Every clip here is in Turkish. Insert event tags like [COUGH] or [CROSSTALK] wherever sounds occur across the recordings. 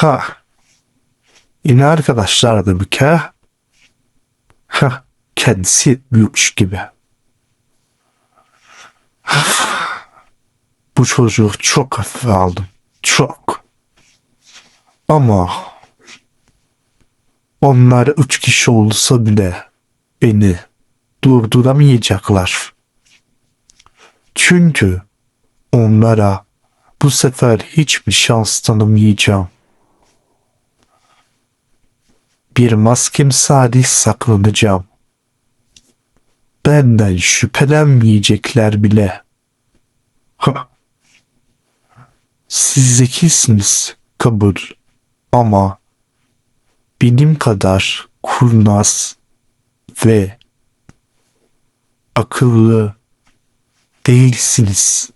Ha. Yine arkadaşlar dedik ha. Ha. Kendisi yetmiyormuş gibi. Bu çocuğu çok hafife aldım. Çok. Ama onlar üç kişi olsa bile beni durduramayacaklar. Çünkü onlara bu sefer hiçbir şans tanımayacağım. Bir maskem sadece saklanacağım. Benden şüphelenmeyecekler bile. Siz zekisiniz, kabul. Ama benim kadar kurnaz ve akıllı değilsiniz.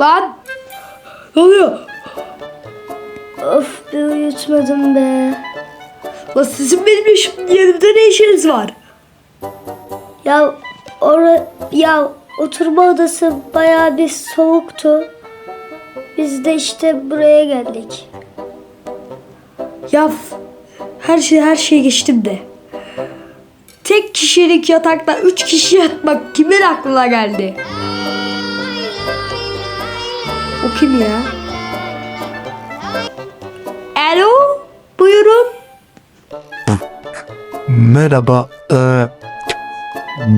Lan! Ne oluyor? Of bir uyutmadım be. Lan sizin benim yaşım yanımda ne işiniz var? Ya ora ya oturma odası bayağı bir soğuktu. Biz de işte buraya geldik. Ya her şey her şeye geçtim de. Tek kişilik yatakta üç kişi yatmak kimin aklına geldi? Kim ya? Alo, buyurun. Merhaba, eee,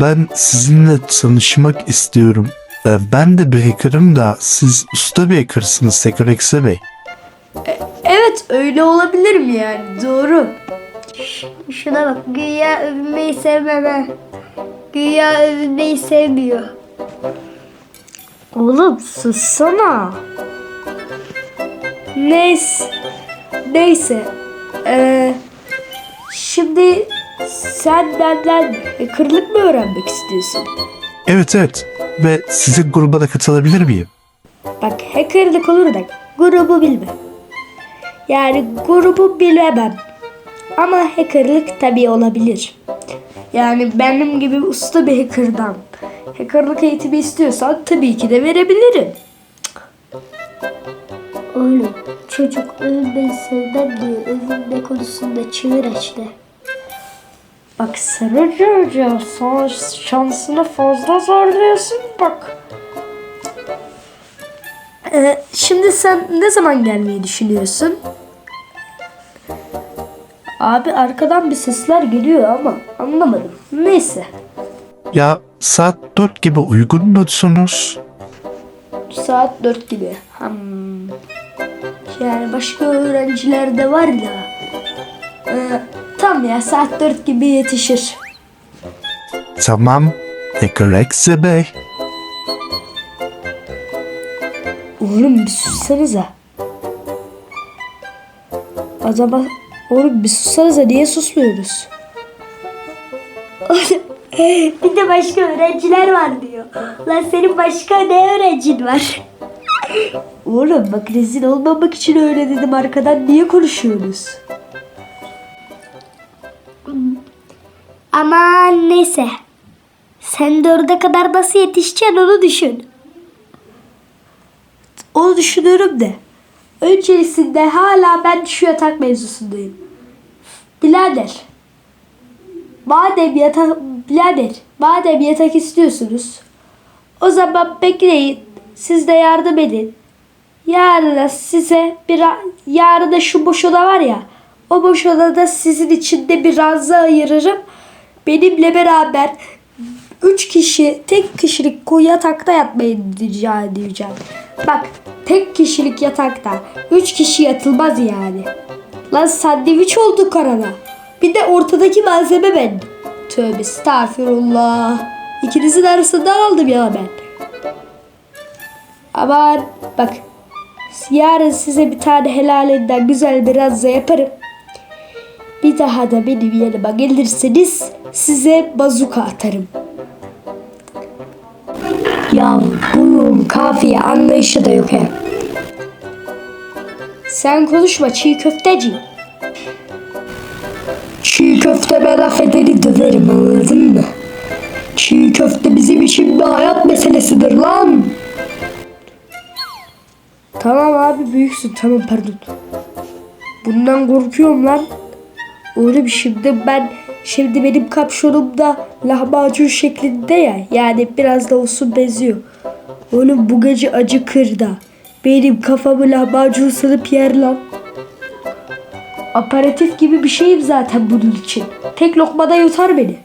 ben sizinle tanışmak istiyorum. Eee, ben de bir hacker'ım da siz usta bir hacker'sınız Hacker Exe Bey. Evet, öyle olabilir mi yani? Doğru. Şuna bak güya övünmeyi sevmeme. Güya övünmeyi sevmiyor. Oğlum sussana. Neyse. Neyse. Ee, şimdi sen benden hackerlık mı öğrenmek istiyorsun? Evet evet ve sizin gruba da katılabilir miyim? Bak hackerlık olur da grubu bilmem. Yani grubu bilemem. Ama hackerlık tabii olabilir. Yani benim gibi usta bir hackerdan hackerlık eğitimi istiyorsan tabii ki de verebilirim. Oğlum çocuk övünmeyi sevmem diyor. Övünme konusunda çığır açtı. Bak Sarıcı Hoca son şansını fazla zorluyorsun bak. Ee, şimdi sen ne zaman gelmeyi düşünüyorsun? Abi arkadan bir sesler geliyor ama anlamadım. Neyse. Ya saat 4 gibi uygun musunuz? Saat 4 gibi. Hmm. Yani başka öğrenciler de var da. Ee, tam ya saat 4 gibi yetişir. Tamam, Exe Bey. Oğlum bir sussanıza. Acaba oğlum bir sussanıza niye susmuyoruz? [LAUGHS] [LAUGHS] bir de başka öğrenciler var diyor. Lan senin başka ne öğrencin var? [LAUGHS] Oğlum bak rezil olmamak için öyle dedim arkadan niye konuşuyorsunuz? Aman neyse. Sen dörde kadar nasıl yetişeceksin onu düşün. Onu düşünüyorum de. Öncesinde hala ben şu yatak mevzusundayım. Birader. Madem yatak, birader, madem yatak istiyorsunuz. O zaman bekleyin. Siz de yardım edin. Yarın size bir yarın da şu boş oda var ya. O boş odada sizin için de bir ranza ayırırım. Benimle beraber üç kişi tek kişilik yatakta yatmayı rica edeceğim. Bak tek kişilik yatakta üç kişi yatılmaz yani. Lan sandviç olduk arada. Bir de ortadaki malzeme ben. Tövbe estağfirullah. İkinizin arasından aldım ya ben. Aman bak yarın size bir tane helalinden güzel bir ranza yaparım. Bir daha da benim yanıma gelirseniz size bazuka atarım. Ya bunun kafiye anlayışı da yok he. Sen konuşma çiğ köfteci. Çiğ köfteme laf edeni döverim anladın mı? Çiğ köfte köfte bizim için bir hayat meselesidir lan. Tamam abi büyüksün tamam pardon. Bundan korkuyorum lan. Oğlum şimdi ben şimdi benim kapşonumda lahmacun şeklinde ya. Yani biraz da olsun benziyor. Oğlum bu gece acıkır da. Benim kafamı lahmacun sanıp yer lan. Aparatif gibi bir şeyim zaten bunun için. Tek lokmada yutar beni.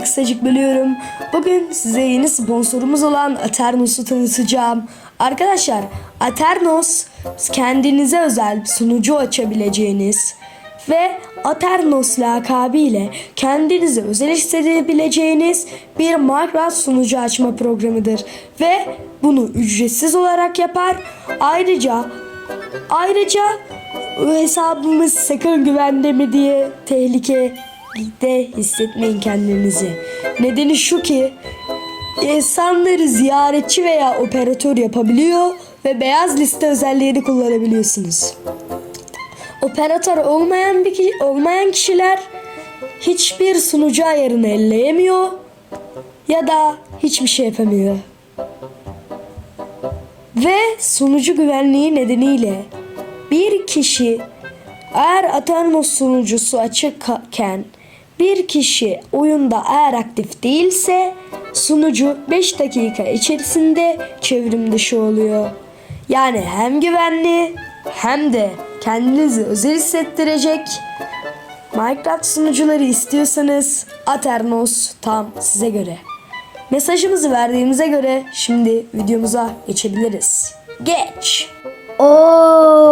Kısacık bölüyorum. Bugün size yeni sponsorumuz olan Aternos'u tanıtacağım. Arkadaşlar Aternos kendinize özel bir sunucu açabileceğiniz ve Aternos lakabıyla kendinize özel hissedebileceğiniz bir Minecraft sunucu açma programıdır. Ve bunu ücretsiz olarak yapar. Ayrıca Ayrıca hesabımız sakın güvende mi diye tehlikede hissetmeyin kendinizi. Nedeni şu ki insanları ziyaretçi veya operatör yapabiliyor ve beyaz liste özelliğini kullanabiliyorsunuz. Operatör olmayan bir ki- olmayan kişiler hiçbir sunucu ayarını elleyemiyor ya da hiçbir şey yapamıyor. Ve sunucu güvenliği nedeniyle bir kişi eğer Aternos sunucusu açıkken bir kişi oyunda eğer aktif değilse sunucu 5 dakika içerisinde çevrim dışı oluyor. Yani hem güvenli hem de kendinizi özel hissettirecek Minecraft sunucuları istiyorsanız Aternos tam size göre. Mesajımızı verdiğimize göre şimdi videomuza geçebiliriz. Geç. Oo.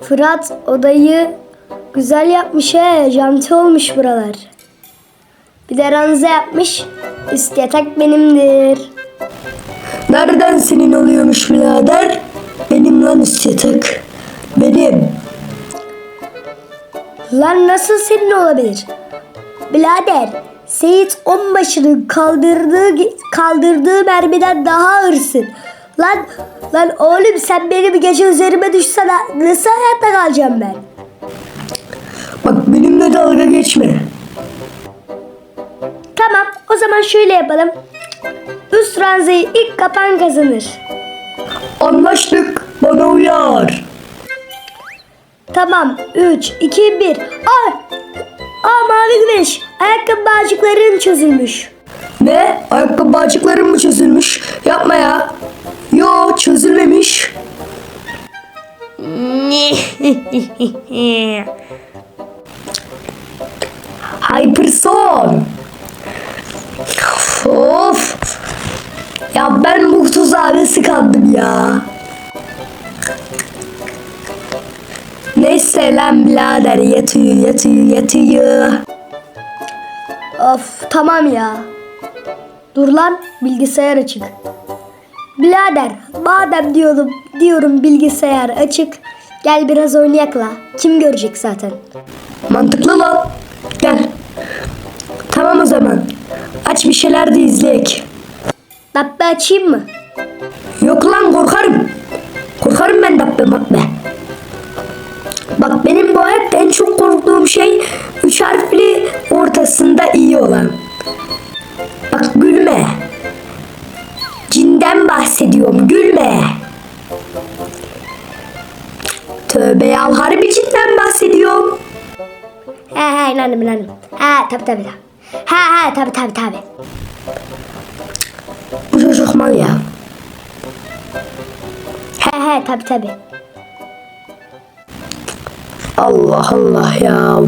Fırat odayı güzel yapmış he. Janti olmuş buralar. Bir de ranza yapmış. Üst yatak benimdir. Nereden senin oluyormuş birader? Benim lan üst yatak. Benim. Lan nasıl senin olabilir? Birader Seyit onbaşının kaldırdığı kaldırdığı mermiden daha ağırsın. Lan lan oğlum sen benim gece üzerime düşsene nasıl hayatta kalacağım ben? Bak benimle dalga geçme. Tamam o zaman şöyle yapalım. Üst ranzayı ilk kapan kazanır. Anlaştık. Bana uyar. Tamam 3, 2, 1. Aa! Aa mavi güneş. Ayakkabı bağcıkların çözülmüş. Ne? Ayakkabı bağcıklarım mı çözülmüş? Yapma ya. Yo çözülmemiş. [LAUGHS] Hyperson. Of. Ya ben bu tuzağa nasıl kandım ya? Neyse lan birader yatıyor yatıyor yatıyor. Of tamam ya. Dur lan bilgisayar açık. Birader madem diyorum, diyorum bilgisayar açık. Gel biraz oynayak la. Kim görecek zaten. Mantıklı lan. Gel. Tamam o zaman. Aç bir şeyler de izleyek. Dabbe açayım mı? Yok lan korkarım. Korkarım ben dabbe mabbe. Bahsediyorum gülme. Tövbe ya harbi cinden bahsediyorum. He he inandım inandım. He tabi tabi. He he tabi tabi tabi. Bu çocuk ya. He he tabi tabi. Allah Allah ya.